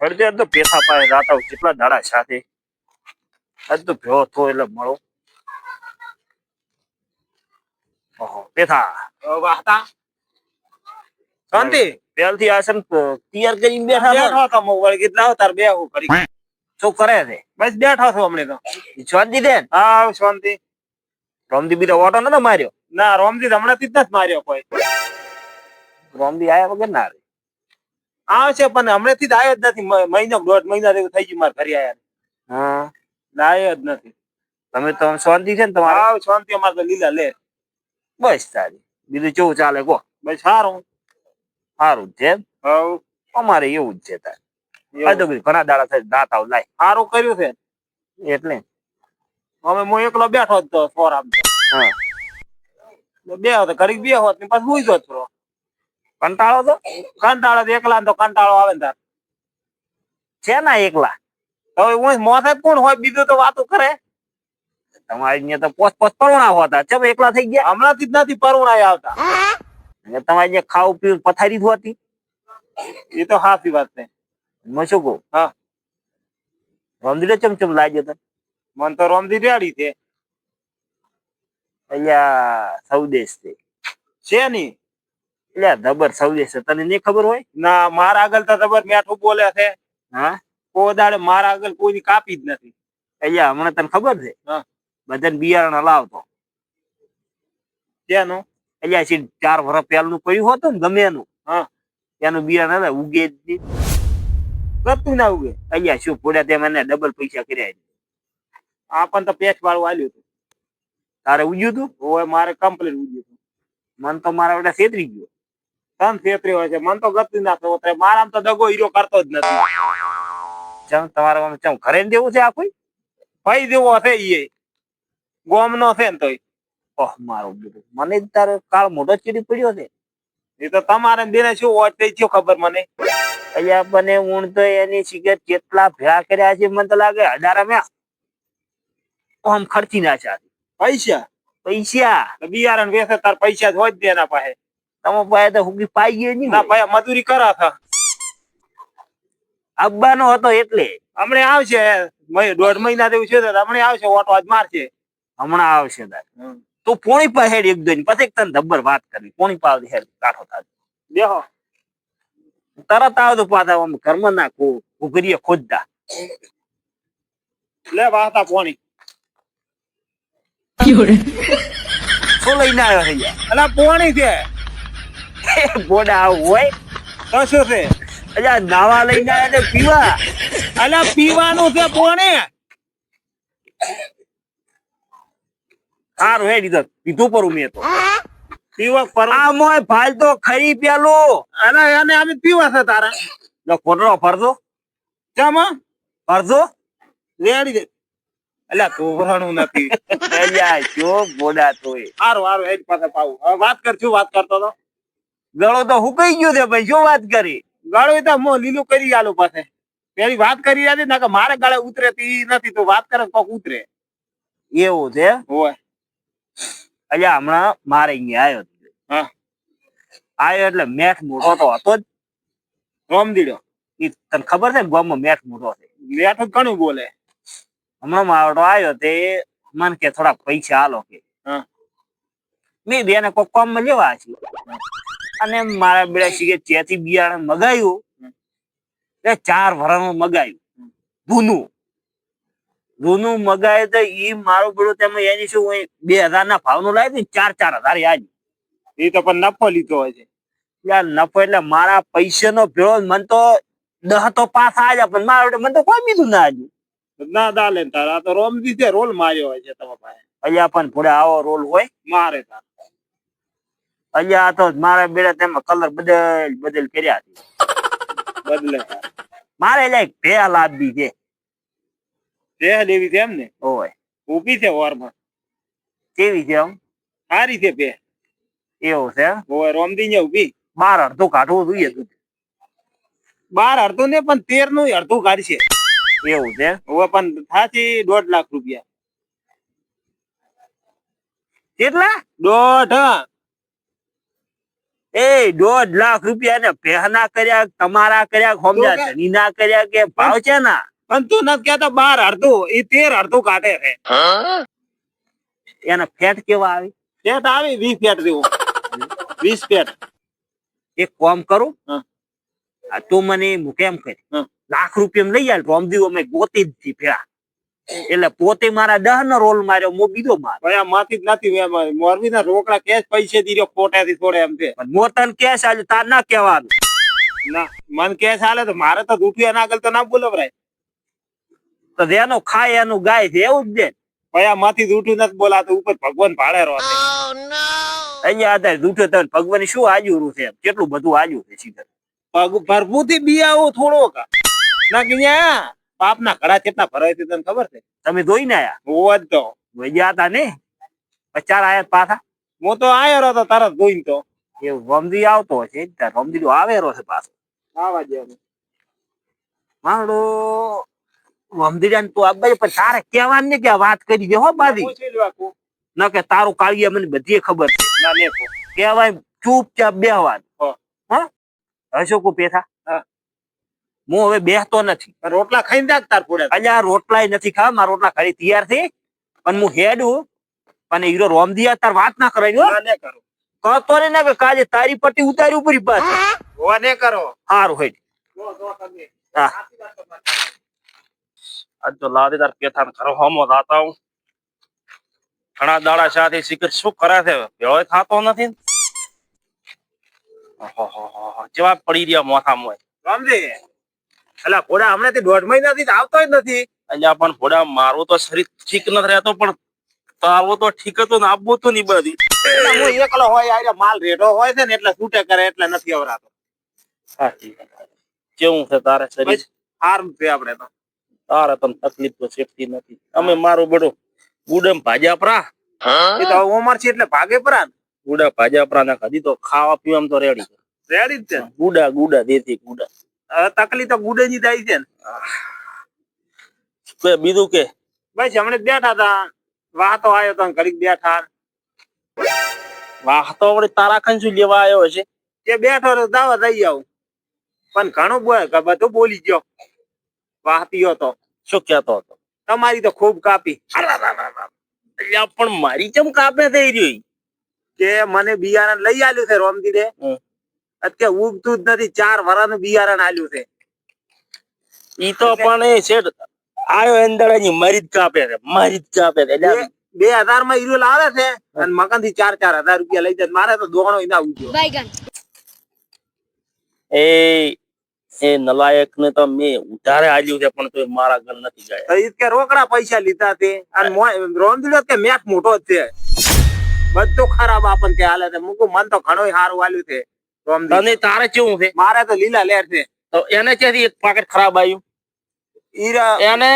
હળદે તો પેથા પાસે રાતા કેટલા દાડા સાથે. આજ તો ભ્યો થો એટલે મળો. ઓહો પેથા વાહતા. શાંતિ. પહેલથી આસન તૈયાર કરીને બેઠા હતા. બેઠો તો હું વળી કીધું લાવો તાર બેહું કરી. શું કરે છે? બસ બેઠા છો હમણે તો. શાંતિ દે હા શાંતિ. રોમદી બીજા ઓટો નતો માર્યો? ના રોમજી હમણાંથી જ માર્યો કોઈ. રોમદી આયા વગર ના રે આવશે પણ હમણાંથી જ આવ્યો જ નથી. મહિનો દોઢ મહિના જેવું થઈ ગયું મારે ઘરે આવ્યા હા. આવ્યો જ નથી. તમે તો શાંતિ છે ને તમારે? આવ શાંતિ અમારે તો લીલા લે. બસ તારી. બીજું કેવું ચાલે કો બસ સારું સારું જ છે? હવ અમારે એવું જ છે તારે. તો ઘણા દાડા થાય દાંત આવ લાય. સારું કર્યું છે. એટલે? અમે હું એકલો બેઠો જ તો સોરામ હા. બે હોત ઘડીક બે હોત ને પછી હુઈ જોત કંટાળો તો કંટાળો તો એકલા તો કંટાળો આવે ને તાર. છે ના એકલા? તો હવે હું મોથે કોણ હોય? બીજું તો વાતો કરે. તમારી અહીંયા તો પોસ પોસ પરુણા હોતા. ચમ એકલા થઈ ગયા? હમણાંથી જ નથી પરુણા આવતા. અને તમારે જે ખાવું પીવું પથારી હોતી? એ તો સાચી વાત છે. મેં શું કહું? હા. રોમદીડે ચમ ચમ લાગ્યો તને? મન તો રોમદી રેડી છે. અહીંયા સૌદેશ છે. છે ની. એટલે જબર સૌદેશ છે. તને નહીં ખબર હોય? ના મારા આગળ તો જબર મેઠું બોલે છે. હા? કોઈ દાડે મારા આગળ કોઈની કાપી જ નથી. અહીંયા હમણાં તને ખબર છે? હા. બધાને બિયારણ લાવતો તેનું અહીંયા છે ચાર વર્ષ પહેલું પડ્યું હતું ને ગમે એનું હા. એનું બિયારણ હવે ઉગે જ નહીં. કરતું ના ઉગે. અહીંયા શું પડ્યા તેમ એને ડબલ પૈસા કર્યા છે. પણ તો પેચ વાળું આવ્યું હતું. તારે ઉગ્યું તું? હોય મારે કમ્પ્લીટ ઉગ્યું હતું. મન તો મારા બધા છેતરી ગયો. તન ફેતરી હોય છે. મન તો ગતિ ના થયું મારામાં તો દગો હીરો કરતો જ નથી. ચમ તમારા આમ ચમ ઘરે દેવું છે આ કોઈ? ભાઈ જેવો હશે ઈએ ગોમ નો છે ને તોય. ઓહ મારો બીજું મને જ તારો કાળ મોટો ચીડી પડ્યો છે. એ તો તમારે બેને શું હોય તે શું ખબર મને? અહીંયા બને ઊણ તો એની સિગરેટ કેટલા ભેળા કર્યા છે મને તો લાગે હજાર મેં આમ ખર્ચી નાખ્યા છે. પૈસા? પૈસા. બિયારણ વેસે તાર પૈસા જ હોય જ એના પાસે. તમે પાસે તો હુગી પાઈ ગયો નહીં ના ભાઈ મજૂરી કરા થા. આવવાનો હતો એટલે. હમણે આવશે. દોઢ મહિના જેવું છે હમણે આવશે ઓટો આજ મારશે. હમણાં આવશે તાર તું પોણી પાસે હેડ એક દોઈને. પછી તને ધબ્બર વાત કરવી. પોણી પાસે હેડ કાઠો થાય દેહો તરત આવતો પાછા આમ કર્મ ના કો ઉઘરીએ ખોદતા. લે વાતા પોણી. શું લઈને આવ્યો છે યાર? અલા પોણી છે. આવું હોય. તો શું છે? અલ્યા નાવા લઈને આવ્યા ને પીવા. અલ્યા પીવાનું છે કોને સારું હે તો પીધું પરું મેં તો. પીવા પર. આ મોય ભાલ તો ખરી પેલું. અલા એને અમે પીવા છે તારા. લો કોટરો ફરજો. કેમ ફરજો. રેડી દે અલ્યા તું ભણું નથી. અલ્યા જો બોડા તોય. સારું હારું હેડ પાસે પાવું. વાત કરશું વાત કરતો તો ગળો તો હુકાઈ ગયો છે ભાઈ શું વાત કરી? ગળો તો મો લીલું કરી આલો પાસે. પેલી વાત કરી આલી ના કે મારે ગાળે ઉતરે તી નથી તો વાત કરે કોક ઉતરે. એવું છે? હોય. અલ્યા હમણાં મારે અહીંયા આવ્યો હા. આવ્યો એટલે મેઠ મોટો તો હતો જ. રોમદીડો ઈ તને ખબર છે ને ગામમાં મેઠ મોટો છે? મેઠ ઘણું બોલે. હમણાં મારો આવ્યો તે મને કે થોડા પૈસા આલો કે. મેં બેને કોક કામમાં લેવા છે. અને મારા બેડા શીખે ત્યાંથી બિયારણ મગાવ્યું એ ચાર વરાનું મગાવ્યું જૂનું ભૂનું મગાવે તો એ મારું બેડો તમે એની શું બે હજાર ના ભાવનું લાવી ચાર ચાર હજાર યાદ. એ તો પણ નફો લીધો હોય છે. યાર નફો એટલે મારા પૈસા નો ભેળો મને તો દહ તો પાસ આવ્યા પણ મારા મને તો કોઈ બીજું ના આજુ ના દાલે તારા. તો રોમ દીધે રોલ માર્યો હોય છે તમારા પાસે. અહીંયા પણ થોડા આવો રોલ હોય. મારે તાર. અહીંયા તો મારા બેડા તેમાં કલર બદલ બદલ કર્યા છે. બદલે. મારે લાઈક ભેલ આપી છે. ભેલ એવી છે એમ ને? ઓય. ઊભી છે વારમાં. કેવી છે આમ સારી છે ભેલ એવું છે હોય રોમદી ને ઊભી. બાર અડધું કાઢવું જોઈએ તું. બાર અડધું ને પણ તેરનું અડધું કાઢશે. એવું છે હવે પણ થાશે દોઢ લાખ રૂપિયા. કેટલા? દોઢ હા. એ દોઢ લાખ રૂપિયા ને પહેના કર્યા તમારા કર્યા તો કે- કર્યા કે ભાવ છે ના? પણ તું નથી કેતો બાર અડધું એ તેર અડધું કાઢે છે. એના ફેટ કેવા આવી? ફેટ આવી વીસ ફેટ જેવું. વીસ ફેટ. એક કોમ કરું? આ તું મને હું કેમ કરી? લાખ રૂપિયા લઈ આલ રોમદી અમે ગોતી જ થી ભેળા. એટલે પોતે મારા દહ નો રોલ માર્યો મો બીજો માર. ભાઈ માથી જ નથી મોરબી ના રોકડા કેશ પૈસે દીધો ખોટાથી થોડે એમ છે. મોતન કેશ છે તાર ના કહેવાનું. ના મન કેશ હાલે તો મારે તો રૂપિયા ના આગળ તો ના બોલવરાય. તો જેનો ખાય એનું ગાય છે એવું જ દે ભાઈ માથી જૂઠું નથી બોલાતું ઉપર ભગવાન ભાડે રહો અહીંયા આધાર દૂઠો તને ભગવાન શું આજુરું છે કેટલું બધું આજુ છે સીધા. પગ ભરપૂરથી બિયાવો થોડોક. ના કે પાપના ઘડા કેટલા ભરાય છે તને ખબર છે? તમે જોઈ ને આયા હોવા તો. ગયા હતા ને? પચાર આયા પાછા. હું તો આયો હતો તારા જોઈને તો. એ રમદી આવતો છે રમદી આવેરો છે પાછો. આવા જેવું માંડો રમદીડા તું આબાઈ પણ તારે કહેવાનું ને કે વાત કરી દે હો બાજી. ના કે તારું કાળિયા મને બધી ખબર છે. ના લે કો. કહેવાય ચૂપચાપ બેહવાનું. હા. હશો કો પેથા. હા. હવે બેહતો નથી. રોટલા ખાઈને જાગ તાર ફોડે અલ્યા રોટલા નથી ખાવા મારા રોટલા ખાલી તૈયાર થઈ પણ હું હેડું અને હીરો રોમદિયા તાર વાત ના કરાવી હો. ના ને કરો. કહતો ને ના કે કાલે તારી પટ્ટી ઉતારી ઉપરી પાસ હોવા ને કરો. સારું હેડ. આજ તો લાદી તાર પેથાન કરો હમો દાતા હું ઘણા દાડા સાથે શિખર શું કરે છે? ભેળો થાતો નથી ને. જેવા પડી રહ્યા મોથામાં. સમજી અલા ફોડા હમણાંથી દોઢ મહિનાથી આવતો જ નથી. અહીંયા પણ ફોડા મારો તો શરીર ઠીક નથી રહેતો પણ તારો તો ઠીક હતો ને આપવું તો ની બધી. હું એકલો હોય આરે માલ રેડો હોય છે ને એટલે છૂટે કરે એટલે નથી અવરાતો. સાચી કેવું છે તારે શરીર? હાર છે આપણે તો. તારે તને તકલીફ તો સેફટી નથી. અમે મારું બડો ગુડમ ભાજ્યા પરા. એ તો ઉમર છે એટલે ભાગે પરા ગુડા ભાજ્યા પરા ખાધી કદી તો ખાવા પીવામાં તો રેડી રેડી જ છે ગુડા ગુડા દેતી ગુડા. તકલીફ તો ગુડે જ થાય છે ને. બીજું કે? બસ હમણે બેઠા હતા. વાતો આવ્યો તો ઘડીક બેઠા. વાહ તો વળી તારા ખાન શું લેવા આવ્યો છે કે બેઠો તો દાવા દઈ આવું. પણ ઘણું બોલ બધું બોલી ગયો. વાહ પીયો તો. શું કહેતો હતો? તમારી તો ખૂબ કાપી. પણ મારી ચમ કાપે થઈ રહી કે મને બિયારણ લઈ આવ્યું છે હમ. અત્યારે ઉગતું જ નથી ચાર વરાનું બિયારણ આલ્યું છે. ઈ તો પણ એ છે આયો એંદડાની મારી જ કાપે છે મારી જ કાપે છે એટલે બે- હજારમાં ઈરો લાવે છે અને મકાનથી ચાર ચાર હજાર રૂપિયા લઈ જાય મારે તો દોણો ના ઉગ્યો. એ એ નલાયક ને તો મેં ઉધારે આલ્યું છે પણ તો મારા ઘર નથી ગયા. તો ઈ કે રોકડા પૈસા લીધા તે અને રોંદીડો કે મેચ મોટો જ છે. બધું ખરાબ આપણ કે હાલે છે મૂકું મન તો ઘણો સારું આલ્યું છે. તને તારે કેવું છે? મારે તો લીલા લેર છે. તો એને ક્યાંથી એક પાકેટ ખરાબ આવ્યું? ઈરા એને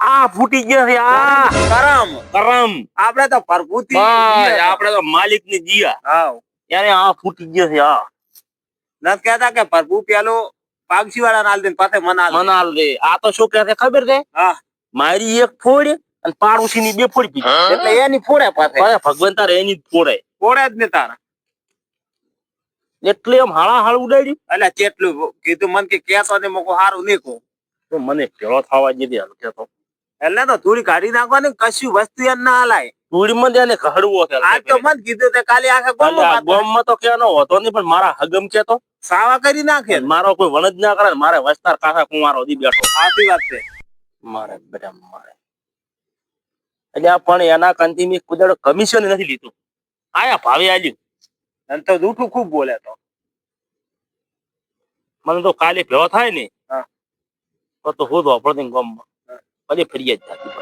આ ફૂટી ગયો છે આ કરમ કરમ આપડે તો પરભૂતિ આપણે તો માલિકની જીયા. હાવ. એને આ ફૂટી ગયો છે આ. નથી કહેતા કે પ્રભુ પેલો પાગસી વાળા નાલ દે. પાસે મનાલ મનાલ રે આ તો શું કહે છે ખબર છે? હા. મારી એક ફોડ અને પાડોશી ની બે ફોડ પીધી. એટલે એની ફોડે પાસે ભગવાન તારે એની ફોડે. ફોડે જ ને તારા. એટલે એમ હાળા હાળ ઉડાડ્યું. એટલે કેટલું કીધું મન કે કેસો ને મોકો હારું નહીં કહું. તો મને ભેળો થવા જ હાલ કેતો એટલે તો થોડી કાઢી નાખવાની કશું વસ્તુ એમ ના હલાય. ધૂળમાં તેને ઘડવો છે તો મન કીધું તે કાલે આખા બોમ ગોમમાં તો કેનો હતો નહીં પણ મારા હગમ કેતો સાવા કરી નાખે. મારો કોઈ વણજ ના કરે મારે વસ્તાર કાંઠા કુંવારો દી બેઠો. સાચી વાત છે. મારે બધા મારે. એટલે પણ એના કંથી મેં કમિશન નથી લીધું. આયા ભાવે આલ્યું. અને તો જૂઠું ખૂબ બોલે તો. મને તો કાલે ભેળો થાય ને હા. તો તો હું વાપરતી ગામમાં. પછી ફરિયાદ થતી.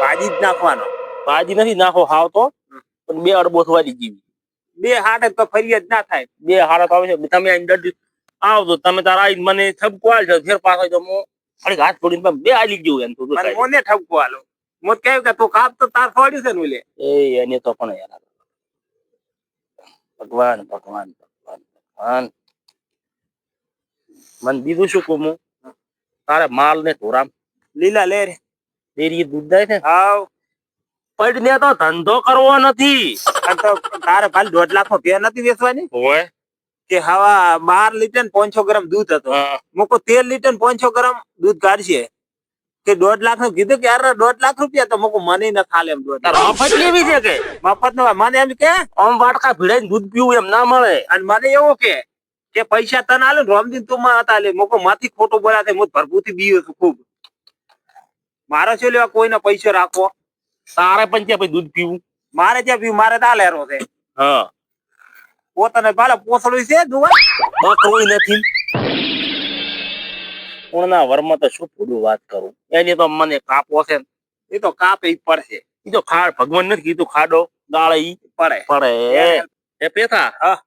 ભાજી જ નાખવાનો. ભાજી નથી નાખો હાવ તો પણ બે અડબો થવાની જીવી. બે હાડે તો ફરિયાદ ના થાય. બે હાડે તો આવે છે. તમે અહીં દર્દી આવજો. તમે તારા આવીને મને ઠપકો આલજો ફેર પાછો તો હું અડીક હાથ છોડીને બે આલી ગયું એમ તો? મોને ઠપકો આલો મત કહ્યું કે તું કાપ તો તાર ફોડ્યું છે ને એ એને તો પણ યાર ભગવાન ભગવાન ભગવાન ભગવાન. મને બીજું શું કહું તારા માલ ને ધોરામ. લીલા લેર ડેરી દૂધ દે ને, હાવ. પડને તો ધંધો કરવો નથી. તો તારે ખાલી દોઢ લાખ તે નથી વેચવાની? હોય કે હવા બાર લીટર પાંચસો ગ્રામ દૂધ હતો. મૂકો તેર લીટર પાંચસો ગ્રામ દૂધ કાઢશે. કે દોઢ લાખનું કીધું કે યાર દોઢ લાખ રૂપિયા તો મૂકો મને ન ખાલે એમ દોઢ મફત લેવી છે કે? મફત નો મને એમ કે આમ વાટકા ભીડાઈ દૂધ પીવું એમ ના મળે. અને મને એવું કે કે પૈસા તને આલે રોમદીન તું માં હતા લે મૂકો માથી ખોટું બોલા તે હું ભરભૂતી બીયો છું ખૂબ. મારે છે લેવા કોઈને પૈસો રાખવો? તારે પણ ત્યાં પછી દૂધ પીવું? મારે ત્યાં પીવું મારે તા લેરો છે. હા. પોતાને ભાલે પોસડું છે દુવા? બકરોય નથી કોણના વરમાં તો શું પૂરું વાત કરું? એની તો મને કાપો છે એ તો કાપે પડશે. એ તો ખાડ ભગવાન નથી કીધું ખાડો ગાળે ઈ પડે. પડે. એ પેથા હા.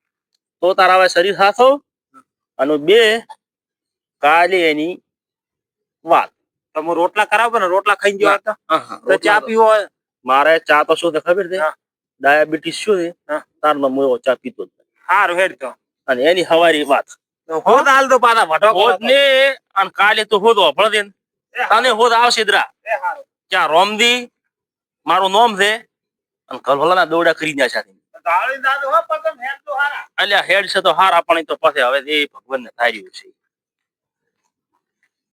તો તારા હવે શરીર સાથો અને બે કાલે એની વાત. તમે રોટલા કરાવો ને રોટલા ખાઈ ગયો તો આહા, તો ચા પીવો મારે ચા તો શું છે ખબર છે? ડાયાબિટીસ શું છે. તારનો મોયો ચા પીતો સારું. હેડ તો. અને એની હવારી વાત. હોદ હાલ તો પાછા ભટો હોદ ને અને કાલે તો હોદ વાપર દે તને હોદ આવશે દરા ક્યાં રોમદી? મારું નોમ છે. અને કલવલાના દોડા કરી ગયા સાથે. પગમ હેડ છે તો હારા પણ તો પછી હવે એ ભગવાન ને થાય રહ્યું છે.